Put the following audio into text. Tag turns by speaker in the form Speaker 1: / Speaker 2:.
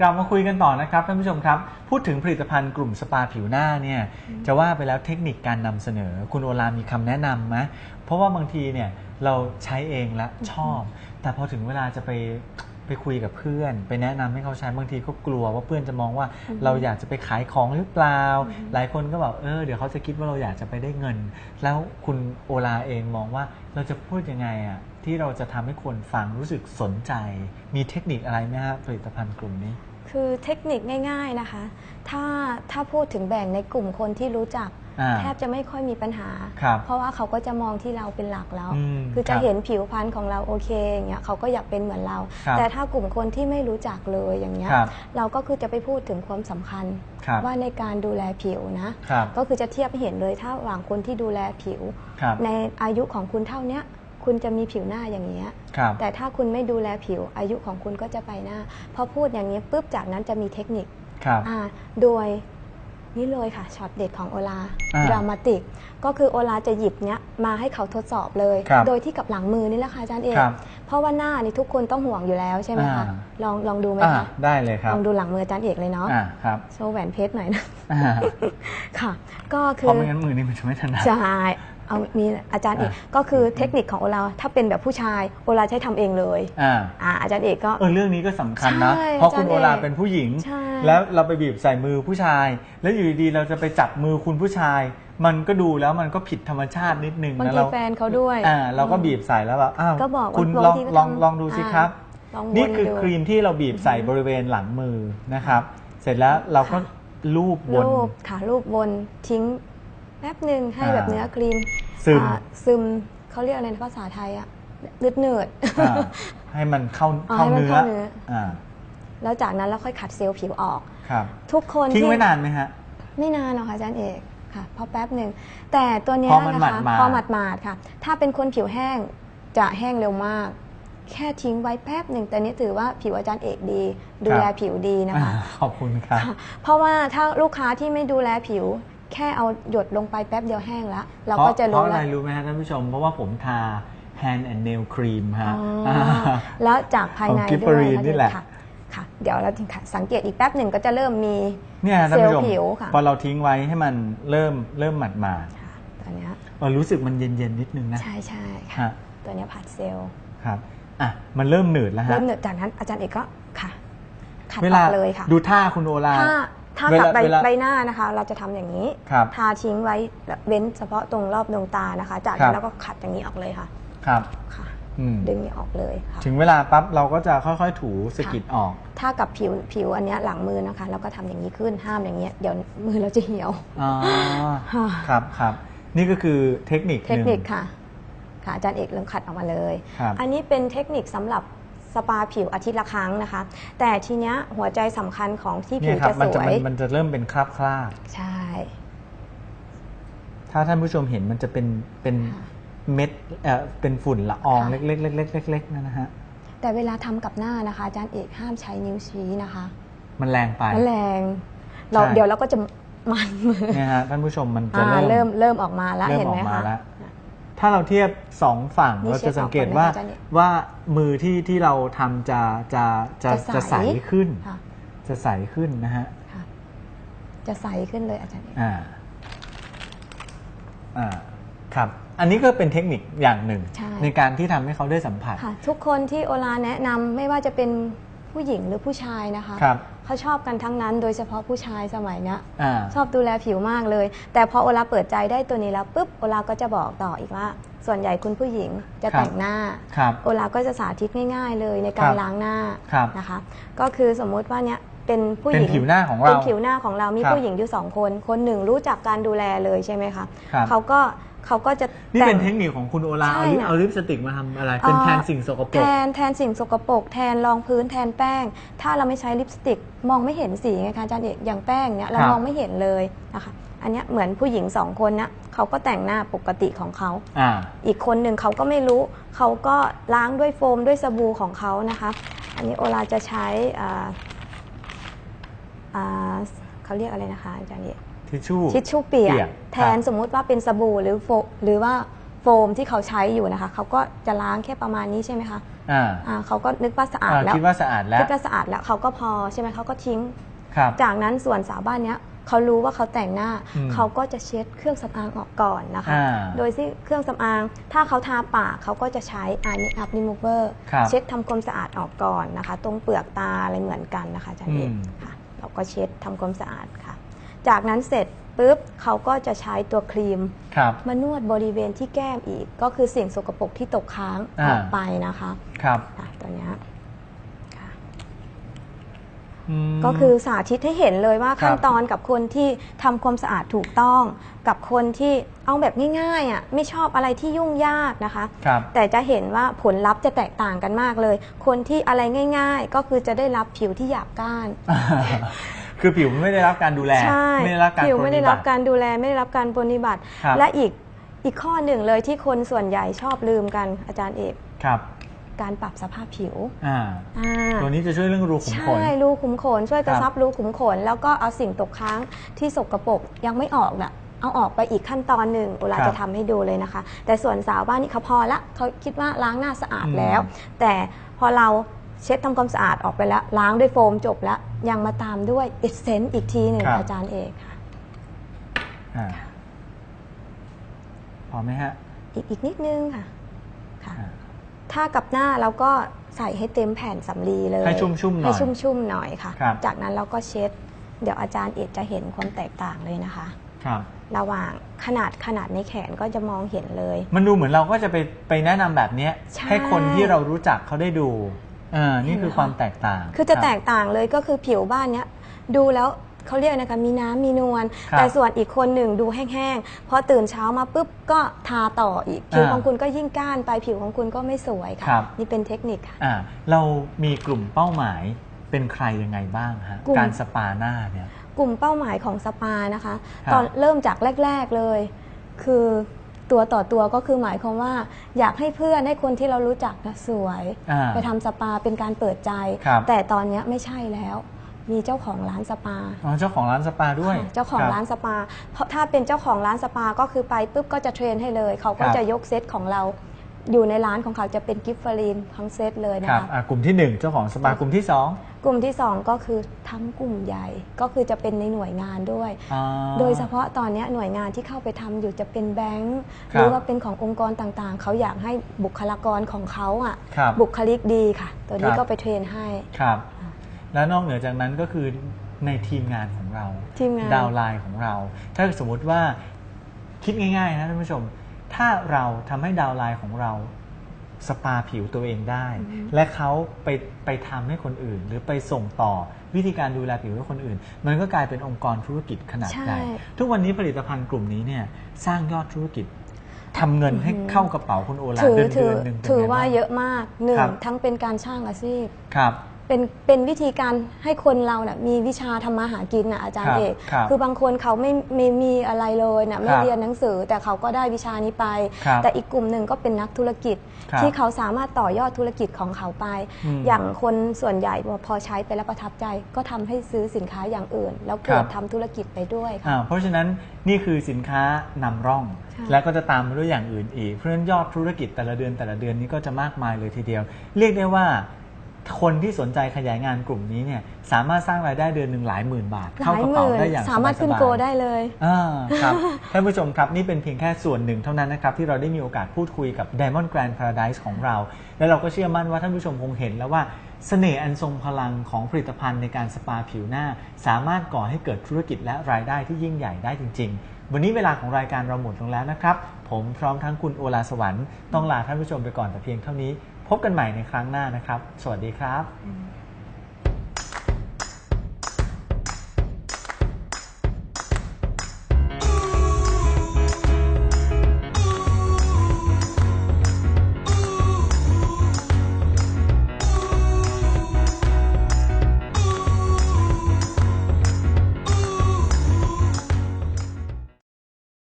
Speaker 1: กลับมาคุยกันต่อนะครับท่านผู้ชมครับ พูดถึงผลิตภัณฑ์กลุ่มสปาผิวหน้าเนี่ยจะว่าไปแล้วเทคนิคการนำเสนอ คุณโอลามีคำแนะนำไหมเพราะว่าบางทีเนี่ยเราใช้เองและชอบ แต่พอถึงเวลาจะไปไปคุยกับเพื่อน ไปแนะนำให้เขาใช้บางทีก็กลัวว่าเพื่อนจะมองว่าเราอยากจะไปขายของหรือเปล่า หลายคนก็บอกเออเดี๋ยวเขาจะคิดว่าเราอยากจะไปได้เงิน แล้วคุณโอลาเองมองว่าเราจะพูดยังไงอะที่เราจะทำให้คนฟังรู้สึกสนใจ มีเทคนิคอะไรไหมฮะผลิตภัณฑ์กลุ่มนี้
Speaker 2: คือเทคนิคง่ายๆนะคะ ถ้าถ้าพูดถึงแบ่งในกลุ่มคนที่รู้จัก
Speaker 1: อ่า
Speaker 2: แทบจะไม่ค่อยมีปัญหา
Speaker 1: ครับ
Speaker 2: เพราะว่าเขาก็จะมองที่เราเป็นหลักแล้ว
Speaker 1: อืม
Speaker 2: คือ
Speaker 1: ค
Speaker 2: จะ
Speaker 1: รับ
Speaker 2: เห็นผิวพรรณของเราโอเคอย่างเงี้ยเขาก็อยากเป็นเหมือนเรา
Speaker 1: ครับ
Speaker 2: แต่ถ้ากลุ่มคนที่ไม่รู้จักเลยอย่างเงี้ย
Speaker 1: ครับ
Speaker 2: เราก็คือจะไปพูดถึงความสำคัญ
Speaker 1: ครับ
Speaker 2: ว่าในการดูแลผิวนะ
Speaker 1: ครับ
Speaker 2: ก็คือจะเทียบให้เห็นเลยถ้าระหว่างคนที่ดูแลผิว
Speaker 1: ครับ
Speaker 2: ในอายุของคุณเท่าเนี้ย คุณจะมีผิวหน้าอย่างเงี้ย
Speaker 1: ครับ
Speaker 2: แต่ถ้าคุณไม่ดูแลผิวอายุของคุณก็จะไปหน้า พอพูดอย่างนี้ปุ๊บจากนั้นจะมีเทคนิค
Speaker 1: ครับ
Speaker 2: อ่าโดยนี่เลยค่ะช็อตเด็ดของโอลา
Speaker 1: อ่า
Speaker 2: ดรามาติก ก็คือโอลาจะหยิบเนี้ยมาให้เขาทดสอบเลย
Speaker 1: ครับ
Speaker 2: โดยที่กับหลังมือนี่แหละค่ะอาจารย์เอก
Speaker 1: ครับ
Speaker 2: เพราะว่าหน้านี่ทุกคนต้องห่วงอยู่แล้วใช่ไหมคะ
Speaker 1: อ่า
Speaker 2: ลองลองดูไหม
Speaker 1: อ่า
Speaker 2: คะ
Speaker 1: ได้เลยครับ
Speaker 2: ลองดูหลังมืออาจารย์เอกเลยเนาะ
Speaker 1: อ่าครับ
Speaker 2: โชว์แหวนเพชรหน่อยนะ
Speaker 1: อ่า
Speaker 2: ค่ะ ก็คื
Speaker 1: เพ
Speaker 2: อ
Speaker 1: ราะไม่งั้นมือนี่มันจะไม่ถนัด
Speaker 2: ใช่ เอามีอาจารย์เอก
Speaker 1: อะ
Speaker 2: ก็คือเทคนิคของโอลาถ้าเป็นแบบผู้ชายโอลาใช้ทำเองเลย
Speaker 1: อ่า
Speaker 2: อ่าอาจารย์เอกก็
Speaker 1: เออเรื่องนี้ก็สำคัญนะ
Speaker 2: ใช่
Speaker 1: เพราะคุณ
Speaker 2: อาจารย์
Speaker 1: โอลา
Speaker 2: เอก
Speaker 1: เป็นผู้หญิง
Speaker 2: ใช่
Speaker 1: แล้วเราไปบีบใส่มือผู้ชาย แล้วอยู่ดีๆเราจะไปจับมือคุณผู้ชาย มันก็ดูแล้วมันก็ผิดธรรมชาตินิดนึง
Speaker 2: บาง
Speaker 1: นะ
Speaker 2: ที
Speaker 1: เรา
Speaker 2: แฟนเขาด้วย
Speaker 1: อ่าเราก็บีบใส่แล้วแบบอ้าว
Speaker 2: ก็บอกว่า
Speaker 1: คุณ
Speaker 2: บาง
Speaker 1: ลอง
Speaker 2: ทีก็
Speaker 1: ลอง
Speaker 2: ทำ
Speaker 1: ลองดูสิครับ
Speaker 2: อ่าลองวน
Speaker 1: นี่คือ
Speaker 2: ดู
Speaker 1: ครีมที่เราบีบใส่บริเวณหลังมือนะครับ เสร็จแล้วเราก็
Speaker 2: ค่ะ
Speaker 1: ลูบวน
Speaker 2: รูปค่ะรูปวนทิ้ง แป๊บหนึ่งให้
Speaker 1: อ่า
Speaker 2: แบบเนื้อครีม
Speaker 1: ซึม
Speaker 2: อ่าซึมเขาเรียกอะไรนะภาษาไทยอะนืดเนืดๆ
Speaker 1: อ่าให้มันเข้า
Speaker 2: อ๋อ
Speaker 1: เข้า
Speaker 2: ให้มัน
Speaker 1: เนื้อ
Speaker 2: เข้าเนื้อ
Speaker 1: อ่า
Speaker 2: แล้วจากนั้นเราค่อยขัดเซลล์ผิวออก
Speaker 1: ครับ
Speaker 2: ทุกคน
Speaker 1: ทิ้ง
Speaker 2: ที่
Speaker 1: ไว้นานไหมฮะ
Speaker 2: ไม่นานหรอกค่ะอาจารย์เอกค่ะเพราะแป๊บหนึ่งแต่ตัวเนี้ย
Speaker 1: พอมัน
Speaker 2: นะคะ
Speaker 1: หมาดๆ
Speaker 2: พอหมาดหมาดๆค่ะ ถ้าเป็นคนผิวแห้งจะแห้งเร็วมาก แค่ทิ้งไว้แป๊บหนึ่งแต่นี้ถือว่าผิวอาจารย์เอกดี ดูแลผิวดีนะคะ
Speaker 1: อ่าขอบคุณครับ
Speaker 2: ค่ะเพราะว่าถ้าลูกค้าที่ไม่ดูแลผิว แค่เอาหยดลงไปแป๊บเดียวแห้งแล้ว เราก็จะ
Speaker 1: เพ
Speaker 2: รู้
Speaker 1: ราะอะ
Speaker 2: แล้
Speaker 1: ไร
Speaker 2: ว
Speaker 1: รู้ไหมฮะท่านผู้ชม เพราะว่าผมทา hand and nail cream ฮะ
Speaker 2: อ๋อแล้วจากภายใน
Speaker 1: ของ Gibbery
Speaker 2: ด้วย
Speaker 1: นี่แหละ
Speaker 2: ค่ะค่ะเดี๋ยวเราสังเกตอีกแป๊บหนึ่งก็จะเริ่มมี
Speaker 1: เนี่ยท่านผู้ชม
Speaker 2: เซลล์ผิวค่ะ
Speaker 1: พอเราทิ้งไว้ให้มันเริ่มเริ่มหมาดมาด
Speaker 2: ค่ะตัวเนี้ย
Speaker 1: ๆเออรู้สึกมันเย็นๆนิดนึงนะ
Speaker 2: ใช่ใช่ค่ะ
Speaker 1: ฮะ
Speaker 2: ตัวเนี้ยผัดเซลล์
Speaker 1: ครับอะมันเริ่มหนืดแล้วฮะ
Speaker 2: เริ่มเหนือจากนั้นอาจารย์เอกก็ค่ะขัด
Speaker 1: เว
Speaker 2: อ
Speaker 1: ลา
Speaker 2: อกเลยค่ะ
Speaker 1: ดูท่าคุณโอลา
Speaker 2: ถ้าถ้า
Speaker 1: เว
Speaker 2: กับ
Speaker 1: ลา
Speaker 2: ใบ
Speaker 1: เวลา
Speaker 2: ใบหน้านะคะ เราจะทำอย่างนี้
Speaker 1: ครับ
Speaker 2: ทาทิ้งไว้เว้นเฉพาะตรงรอบดวงตานะคะ จาก
Speaker 1: ครั
Speaker 2: นั้
Speaker 1: บ
Speaker 2: นแล้วก็ขัดอย่างนี้ออกเลยค่ะ
Speaker 1: ครับ
Speaker 2: ค่ะ
Speaker 1: อืม
Speaker 2: ดึงนี้ออกเลยค่ะ
Speaker 1: ถึงเวลาปั๊บเราก็จะค่อยๆ ถูสะกิดออก
Speaker 2: ถ้ากับผิวผิวอันเนี้ยหลังมือนะคะ เราก็ทำอย่างนี้ขึ้นห้ามอย่างเงี้ยเดี๋ยวมือเราจะเหี่ยว
Speaker 1: อ๋อ
Speaker 2: ค่ะ
Speaker 1: ครับครับ นี่ก็คือเทคนิค
Speaker 2: เทค
Speaker 1: ห
Speaker 2: นิ
Speaker 1: นึ่
Speaker 2: ค
Speaker 1: ง
Speaker 2: ค่ะ ค่ะอาจารย์เอกเริ่มขัดออกมาเลย
Speaker 1: ครับ
Speaker 2: อันนี้เป็นเทคนิคสำหรับ สปาผิวอาทิตย์ละครั้งนะคะ แต่ทีเนี้ยหัวใจสำคัญของที่ผิ
Speaker 1: เนี่
Speaker 2: วย
Speaker 1: ครับ
Speaker 2: จะ
Speaker 1: มัน
Speaker 2: ส
Speaker 1: จะ
Speaker 2: ว
Speaker 1: มัน
Speaker 2: ย
Speaker 1: มันจะเริ่มเป็นคราบคราบ
Speaker 2: ใช่
Speaker 1: ๆถ้าท่านผู้ชมเห็นมันจะเป็นเป็น
Speaker 2: ค่ะ
Speaker 1: เม็ดเอ่อเป็นฝุ่นละออง
Speaker 2: ค่ะ
Speaker 1: เล็กๆเล็กๆเล็กๆนั่นนะฮะ
Speaker 2: แต่เวลาทำกับหน้านะคะอาจารย์เอกห้ามใช้นิ้วชี้นะคะ
Speaker 1: มันแรงไป
Speaker 2: มันแรงเรา
Speaker 1: ใช่
Speaker 2: เดี๋ยวเราก็จะมันมือ
Speaker 1: เนี่ยฮะท่านผู้ชมมันจะ
Speaker 2: อ่า
Speaker 1: เริ่ม
Speaker 2: เริ่มเริ่มออกมาแล้ว
Speaker 1: เริ่ม
Speaker 2: เห็นไหม
Speaker 1: ออกมา
Speaker 2: คะ
Speaker 1: แล้ว ถ้าเราเทียบสองฝั่ง
Speaker 2: นี่
Speaker 1: เรา
Speaker 2: เช็
Speaker 1: จะ
Speaker 2: ด
Speaker 1: สังเกต
Speaker 2: ออกก่อน
Speaker 1: ว่า
Speaker 2: นะคะอาจารย์เนี่ย
Speaker 1: ว่ามือที่ที่เราทำจะจะจะ
Speaker 2: จะ
Speaker 1: จะ
Speaker 2: ใส
Speaker 1: ใสขึ้น
Speaker 2: ค่ะ
Speaker 1: จะใสขึ้นนะฮะ
Speaker 2: ค่ะจะใสขึ้นเลยอาจารย์เอก
Speaker 1: อ่าอ่าครับอันนี้ก็เป็นเทคนิคอย่างหนึ่ง
Speaker 2: ใช่
Speaker 1: ในการที่ทำให้เขาได้สัมผัส
Speaker 2: ค่ะทุกคนที่โอลาแนะนำไม่ว่าจะเป็น ผู้หญิงหรือผู้ชายนะคะ
Speaker 1: ครับ
Speaker 2: เขาชอบกันทั้งนั้น โดยเฉพาะผู้ชายสมัยเนี้ย
Speaker 1: อ่า
Speaker 2: ชอบดูแลผิวมากเลย แต่พอโอลาเปิดใจได้ตัวนี้แล้วปุ๊บโอลาก็จะบอกต่ออีกว่า ส่วนใหญ่คุณผู้หญิงจะ
Speaker 1: ครับ
Speaker 2: แต่งหน้า
Speaker 1: ครับ
Speaker 2: โอลาก็จะสาธิตง่ายๆเลยในกา
Speaker 1: ค
Speaker 2: ร
Speaker 1: รับ
Speaker 2: ล้างหน้า
Speaker 1: ครับ
Speaker 2: นะคะ ก็คือสมมุติว่าเนี้ยเป็นผู้ห
Speaker 1: เป็น
Speaker 2: ญิง
Speaker 1: ผิวหน้าของเรา
Speaker 2: เป็นผิวหน้าของเรามี
Speaker 1: ครับ
Speaker 2: ผู้หญิงอยู่สองคน คนหนึ่งรู้จักการดูแลเลยใช่ไหมคะ
Speaker 1: ครับ
Speaker 2: เขาก็ เขาก็จะ
Speaker 1: นี่
Speaker 2: แต่
Speaker 1: เป็น
Speaker 2: ง
Speaker 1: เทคนิคของคุณโอลา
Speaker 2: ใช่
Speaker 1: เอาลิป
Speaker 2: น่ะ
Speaker 1: เอาลิปสติกมาทำอะไร เป็น
Speaker 2: เอ่อ
Speaker 1: แทนสิ่งสกปร
Speaker 2: แท
Speaker 1: ก
Speaker 2: นแทนสิ่งสกปรกแทนรองพื้นแทนแป้ง ถ้าเราไม่ใช้ลิปสติก มองไม่เห็นสีไงคะอาจารย์เอกอย่างแป้งเนี่ยเรา
Speaker 1: ครับ
Speaker 2: มองไม่เห็นเลยนะคะอันเนี้ยเหมือนผู้หญิงสองคนนะเขาก็แต่งหน้าปกติของเขา
Speaker 1: อ่า
Speaker 2: อีกคนหนึ่งเขาก็ไม่รู้ เขาก็ล้างด้วยโฟมด้วยสบู่ของเขานะคะ อันนี้โอลาจะใช้อ่าอ่าเขาเรียกอะไรนะคะอาจารย์เอก
Speaker 1: ทิชชู่
Speaker 2: ทิชชู่เปียก
Speaker 1: เปียก
Speaker 2: แทนสมมุติว่าเป็นสบู่หรือโฟหรือว่าโฟโฟมที่เขาใช้อยู่นะคะ เขาก็จะล้างแค่ประมาณนี้ใช่ไหมคะ
Speaker 1: อ่า
Speaker 2: อ่าเขาก็นึกว่าสะอาด
Speaker 1: อ่า
Speaker 2: แล้ว
Speaker 1: คิดว่าสะอาดแล้ว
Speaker 2: คิดว่าสะอาดแล้วเขาก็พอใช่ไหมเขาก็ทิ้ง
Speaker 1: ครับ
Speaker 2: จากนั้นส่วนสาวบ้านเนี้ยเขารู้ว่าเขาแต่งหน้า
Speaker 1: อืม
Speaker 2: เขาก็จะเช็ดเครื่องสำอางออกก่อนนะคะ
Speaker 1: อ่า
Speaker 2: โดยที่เครื่องสำอางถ้าเขาทาปากเขาก็จะใช้ eye makeup remover
Speaker 1: ครับ
Speaker 2: เช็ดทำความสะอาดออกก่อนนะคะ ตรงเปลือกตาอะไรเหมือนกันนะคะอาจารย์เอก
Speaker 1: อืม
Speaker 2: ค่ะเราก็เช็ดทำความสะอาดค่ะ จากนั้นเสร็จปุ๊บเขาก็จะใช้ตัวครีม
Speaker 1: ครับ
Speaker 2: มานวดบริเวณที่แก้มอีก ก็คือสิ่งสกปรกที่ตกค้าง
Speaker 1: อ่า
Speaker 2: ออกไปนะคะ
Speaker 1: ครับ
Speaker 2: อะตัวเนี้ยค่ะ
Speaker 1: ม
Speaker 2: ก็คือสาธิตให้เห็นเลยว่า
Speaker 1: ครับ
Speaker 2: ขั้นตอนกับคนที่ทำความสะอาดถูกต้อง กับคนที่เอาแบบง่ายๆอะไม่ชอบอะไรที่ยุ่งยากนะคะ
Speaker 1: ครับ
Speaker 2: แต่จะเห็นว่าผลลัพธ์จะแตกต่างกันมากเลย คนที่อะไรง่าย ๆ ก็คือจะได้รับผิวที่หยาบก้าน
Speaker 1: คือผิวไม่ได้รับการดูแล
Speaker 2: ใช่
Speaker 1: ไม่ได้รับการ
Speaker 2: ผิวไม่ได้รับ
Speaker 1: ปฏิ
Speaker 2: การดูแลไม่ได้รับการปฏิบัติ
Speaker 1: ครับ
Speaker 2: และอีกอีกข้อหนึ่งเลยที่คนส่วนใหญ่ชอบลืมกันอาจารย์เอก
Speaker 1: ครับ
Speaker 2: การปรับสภาพผิว
Speaker 1: อ่า
Speaker 2: อ่า
Speaker 1: ตัวนี้จะช่วยเรื่องรูขุมขน
Speaker 2: ใช่รูขุมขนช่วยกระ
Speaker 1: ครับ
Speaker 2: ซับรูขุมขน แล้วก็เอาสิ่งตกค้างที่สกรปรกยังไม่ออกน่ะเอาออกไปอีกขั้นตอนหนึ่งอุลา
Speaker 1: ครับ
Speaker 2: จะทำให้ดูเลยนะคะ แต่ส่วนสาวบ้านนี่เขาพอละเขาคิดว่าล้างหน้าสะอาด
Speaker 1: อืม
Speaker 2: แล้ว แต่พอเรา เช็ดทำความสะอาดออกไปแล้ว ล้างด้วยโฟมจบแล้ว ยังมาตามด้วยเอเซนต์อีกทีหนึ่งอาจารย์เอกค่ะ
Speaker 1: อ่าพอไหมฮะ
Speaker 2: อีกอีกนิดนึงค่ะค่ะ
Speaker 1: อ่า
Speaker 2: ถ้ากับหน้าเราก็ใส่ให้เต็มแผ่นสำลีเลย
Speaker 1: ให้ชุ่มๆหน่อย
Speaker 2: ให้ชุ่มๆหน่อยค่ะ
Speaker 1: ครับ
Speaker 2: จากนั้นเราก็เช็ด เดี๋ยวอาจารย์เอกจะเห็นความแตกต่างเลยนะคะ
Speaker 1: ครับ
Speaker 2: ระหว่างขนาดขนาดในแขนก็จะมองเห็นเลย
Speaker 1: มันดูเหมือนเราก็จะไปไปแนะนำแบบเนี้ย
Speaker 2: ใช่
Speaker 1: ให้คนที่เรารู้จักเขาได้ดู อ่านี่คือ
Speaker 2: เห็นไหมคะ
Speaker 1: ความแตกต่าง
Speaker 2: คือจะ
Speaker 1: รับ
Speaker 2: แตกต่างเลยก็คือผิวบ้านเนี้ยดูแล้วเขาเรียกนะคะมีน้ำมีนวล
Speaker 1: ครับ
Speaker 2: แต่ส่วนอีกคนหนึ่งดูแห้งๆพอตื่นเช้ามาปุ๊บก็ทาต่ออีกผิว
Speaker 1: อ่า
Speaker 2: ของคุณก็ยิ่งก้านไปผิวของคุณก็ไม่สวยค่ะ
Speaker 1: ครับ
Speaker 2: นี่เป็นเทคนิคค่ะ
Speaker 1: อ่าเรามีกลุ่มเป้าหมายเป็นใครยังไงบ้างฮะ
Speaker 2: กลุ่ม
Speaker 1: การสปาหน้าเนี่ย
Speaker 2: กลุ่มเป้าหมายของสปานะคะ
Speaker 1: ครับ
Speaker 2: ตอนเริ่มจากแรก ๆเลย คือ ตัวต่อตัวก็คือหมายความว่า อยากให้เพื่อนให้คนที่เรารู้จักนะสวย
Speaker 1: อ่า
Speaker 2: ไปทำสปาเป็นการเปิดใจ
Speaker 1: ครับ
Speaker 2: แต่ตอนเนี้ยไม่ใช่แล้ว มีเจ้าของร้านสปา
Speaker 1: อ๋อเจ้าของร้านสปาด้วย
Speaker 2: ค่ะเจ้าของ
Speaker 1: คบ
Speaker 2: ร้านสปา เพราะถ้าเป็นเจ้าของร้านสปาก็คือไปปุ๊บก็จะเทรนให้เลย เขาก็
Speaker 1: ครับ
Speaker 2: จะยกเซตของเรา อยู่ในร้านของเขาจะเป็นกิฟต์ฟรีนทั้งเซตเลยนะครับคะ
Speaker 1: อ่ากลุ่มที่หนึ่งเจ้าของสปากลุ่มที่สอง
Speaker 2: กลุ่มที่สองก็คือทั้งกลุ่มใหญ่ก็คือจะเป็นในหน่วยงานด้วย
Speaker 1: อ่า
Speaker 2: โดยเฉพาะตอนเนี้ยหน่วยงานที่เข้าไปทำอยู่จะเป็นแบงก์
Speaker 1: ค
Speaker 2: ห
Speaker 1: รับ
Speaker 2: รือว่าเป็นขององค์กรต่างๆ เขาอยากให้บุคลากรของเขาอะ
Speaker 1: ครับ
Speaker 2: บุคลิกดีค่ะ ตัวนี้
Speaker 1: ครับ
Speaker 2: ก็ไปเทรนให้
Speaker 1: ครับ แล้วนอกเหนือจากนั้นก็คือในทีมงานของเรา
Speaker 2: ทีมงาน
Speaker 1: ดาวน์ไลน์ของเรา ถ้าสมมุติว่าคิดง่ายๆนะท่านผู้ชม ถ้าเราทำให้ดาวน์ไลน์ของเราสปาผิวตัวเองได้ และเขาไปไปทำให้คนอื่น หรือไปส่งต่อวิธีการดูแลผิวให้คนอื่น มันก็กลายเป็นองค์กรธุรกิจขนาด
Speaker 2: ใช่
Speaker 1: ใหญ่ทุกวันนี้ผลิตภัณฑ์กลุ่มนี้เนี่ยสร้างยอดธุรกิจทำเงินให้เข้ากระเป๋าคุณโอลา
Speaker 2: ถือ
Speaker 1: เดือน
Speaker 2: ถื
Speaker 1: เดื
Speaker 2: อ
Speaker 1: อนหนึ่งป็น
Speaker 2: ถือ
Speaker 1: ไง
Speaker 2: ว่า
Speaker 1: บ้ง
Speaker 2: เยอะมากหนึ่ง
Speaker 1: ครับ
Speaker 2: ทั้งเป็นการสร้างอาชีพ
Speaker 1: ครับ
Speaker 2: เป็นเป็นวิธีการให้คนเราเนะ่ะมีวิชาทำมาหากินนะอาจารย์
Speaker 1: ครับ
Speaker 2: เอก
Speaker 1: ครับ
Speaker 2: คือบางคนเขาไม่ไม่มีอะไรเลยนะไม่
Speaker 1: ครับ
Speaker 2: เรียนหนังสือ แต่เขาก็ได้วิชานี้ไป
Speaker 1: ครับ
Speaker 2: แต่อีกกลุ่มหนึ่งก็เป็นนักธุรกิจ
Speaker 1: ครับ
Speaker 2: ที่เขาสามารถต่อยอดธุรกิจของเขาไป
Speaker 1: อืม
Speaker 2: อย่างคนส่วนใหญ่พอใช้ไปแล้วประทับใจ ก็ทำให้ซื้อสินค้าอย่างอื่น แล้วเกิ
Speaker 1: ครั
Speaker 2: ด
Speaker 1: บ
Speaker 2: ทำธุรกิจไปด้วยค่ะ
Speaker 1: อ่าเพราะฉะนั้นนี่คือสินค้านำร่อง
Speaker 2: ใช่
Speaker 1: แล้วก็จะตามมาด้วยอย่างอื่นอีก เพราะฉะนั้นยอดธุรกิจแต่ละเดือนแต่ละเดือนนี้ก็จะมากมายเลยทีเดียว เรียกได้ว่า คนที่สนใจขยายงานกลุ่มนี้เนี่ยสามารถสร้างรายได้เดือนหนึ่งหลายหมื่นบาท
Speaker 2: ห
Speaker 1: เข้า
Speaker 2: ลาย
Speaker 1: กระ
Speaker 2: ห
Speaker 1: เป๋า
Speaker 2: มื่น
Speaker 1: ได้อย่าง
Speaker 2: สามารถขึ้น
Speaker 1: บยๆ
Speaker 2: โกได้เลย
Speaker 1: อ่าครับท่านผู้ชมครับนี่เป็นเพียงแค่ส่วนหนึ่งเท่านั้นนะครับที่เราได้มีโอกาสพูดคุยกับ Diamond Grand Paradise ของเรา และเราก็เชื่อมั่นว่าท่านผู้ชมคงเห็นแล้วว่าเสน่ห์อันทรงพลังของผลิตภัณฑ์ในการสปาผิวหน้า สามารถก่อให้เกิดธุรกิจและรายได้ที่ยิ่งใหญ่ได้จริง ๆ วันนี้เวลาของรายการเราหมดลงแล้วนะครับ ผมพร้อมทั้งคุณโอลาสวรรค์ต้องลาท่านผู้ชมไปก่อนแต่เพียงเท่านี้ พบกันใหม่ในครั้งหน้านะครับ สวัสดีครับ